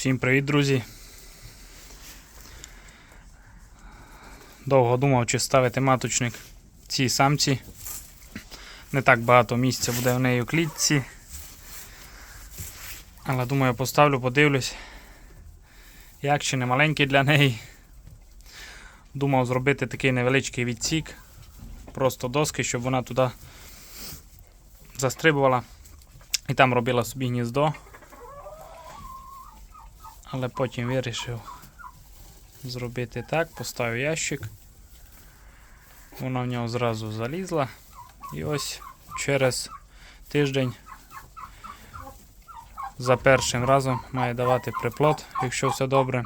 Всім привіт, друзі. Довго думав, чи ставити маточник цій самці. Не так багато місця буде в неї у клітці. Але думаю, поставлю, подивлюсь, як чи не маленький для неї. Думав зробити такий невеличкий відсік, просто доски, щоб вона туди застрибувала і там робила собі гніздо. Але потім вирішив зробити так, поставив ящик. Вона в нього зразу залізла. І ось через тиждень за першим разом має давати приплод, якщо все добре.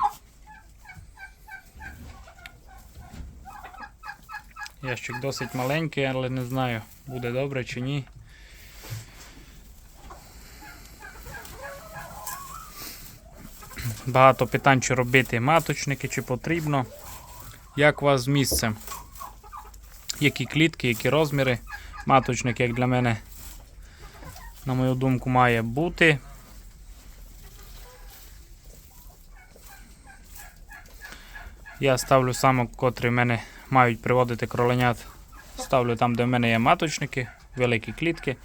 Ящик досить маленький, але не знаю, буде добре чи ні. Багато питань, чи робити маточники, чи потрібно. Як у вас з місцем? Які клітки, які розміри? Маточник, як для мене, на мою думку, має бути. Я ставлю самок, котрі в мене мають приводити кроленят. Ставлю там, де в мене є маточники, великі клітки.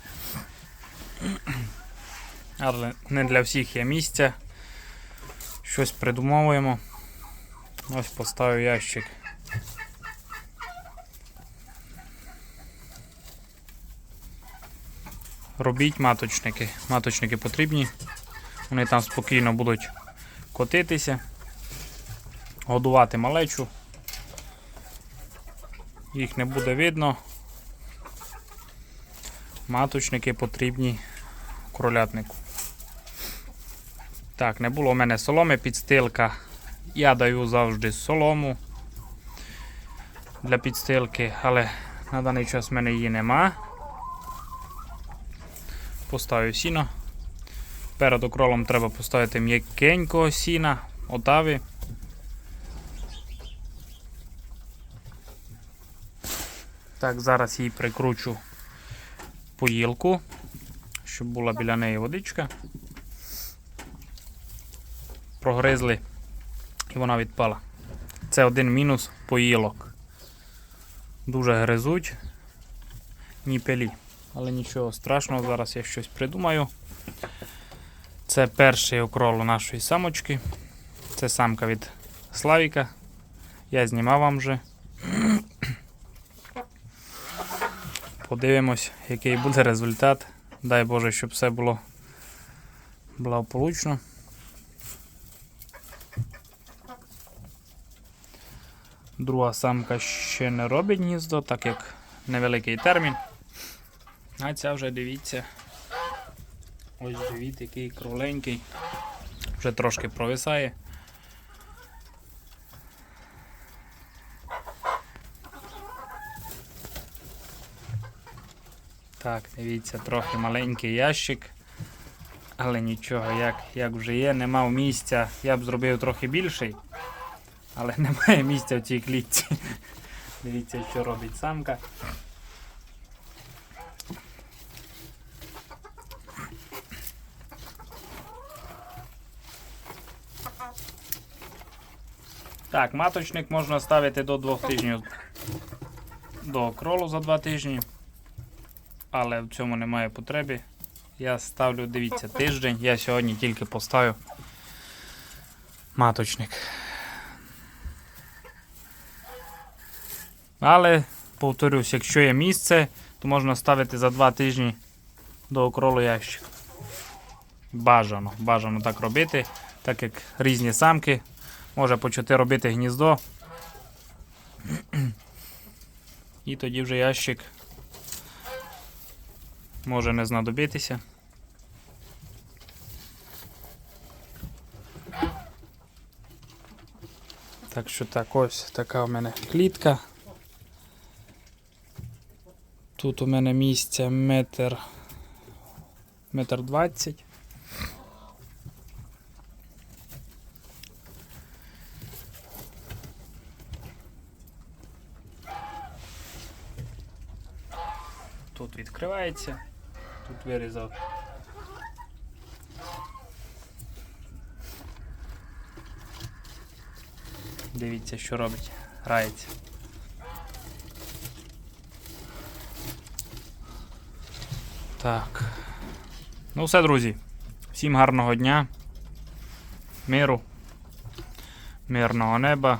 Але не для всіх є місця. Щось придумовуємо. Ось поставив ящик. Робіть маточники. Маточники потрібні. Вони там спокійно будуть котитися, годувати малечу. Їх не буде видно. Маточники потрібні кролятнику. Так, не було в мене соломи, підстилка. Я даю завжди солому для підстилки, але на даний час в мене її нема. Поставив сіно. Перед окролом треба поставити м'якенького сіна, отави. Так, зараз їй прикручу поїлку, щоб була біля неї водичка прогризли і вона відпала. Це один мінус поїлок. Дуже гризуть, ні пелі. Але нічого страшного, зараз я щось придумаю. Це перший окрол у нашої самочки. Це самка від Славіка. Я знімав вам вже. Подивимось, який буде результат. Дай Боже, щоб все було благополучно. Друга самка ще не робить гніздо, так як невеликий термін. А ця вже дивіться. Ось дивіться, який кругленький. Вже трошки провисає. Так, дивіться, трохи маленький ящик. Але нічого, як, як вже є, не мав місця. Я б зробив трохи більший. Але немає місця в цій клітці. Дивіться, що робить самка. Так, маточник можна ставити до двох тижнів до кролу за два тижні. Але в цьому немає потреби. Я ставлю, дивіться, тиждень. Я сьогодні тільки поставив маточник. Але, повторюсь, якщо є місце, то можна ставити за два тижні до окролу ящик. Бажано, бажано так робити, так як різні самки. Може почати робити гніздо. І тоді вже ящик може не знадобитися. Так що так, ось така в мене клітка. Тут у мене місця метр, метр двадцять. Тут відкривається, тут вирізав Дивіться, що робить. Грається. Так. Ну все, друзі. Всім гарного дня. Миру. Мирного неба.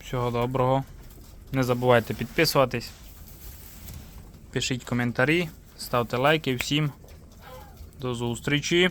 Всього доброго. Не забувайте підписуватись. Пишіть коментарі, ставте лайки. Всім до зустрічі.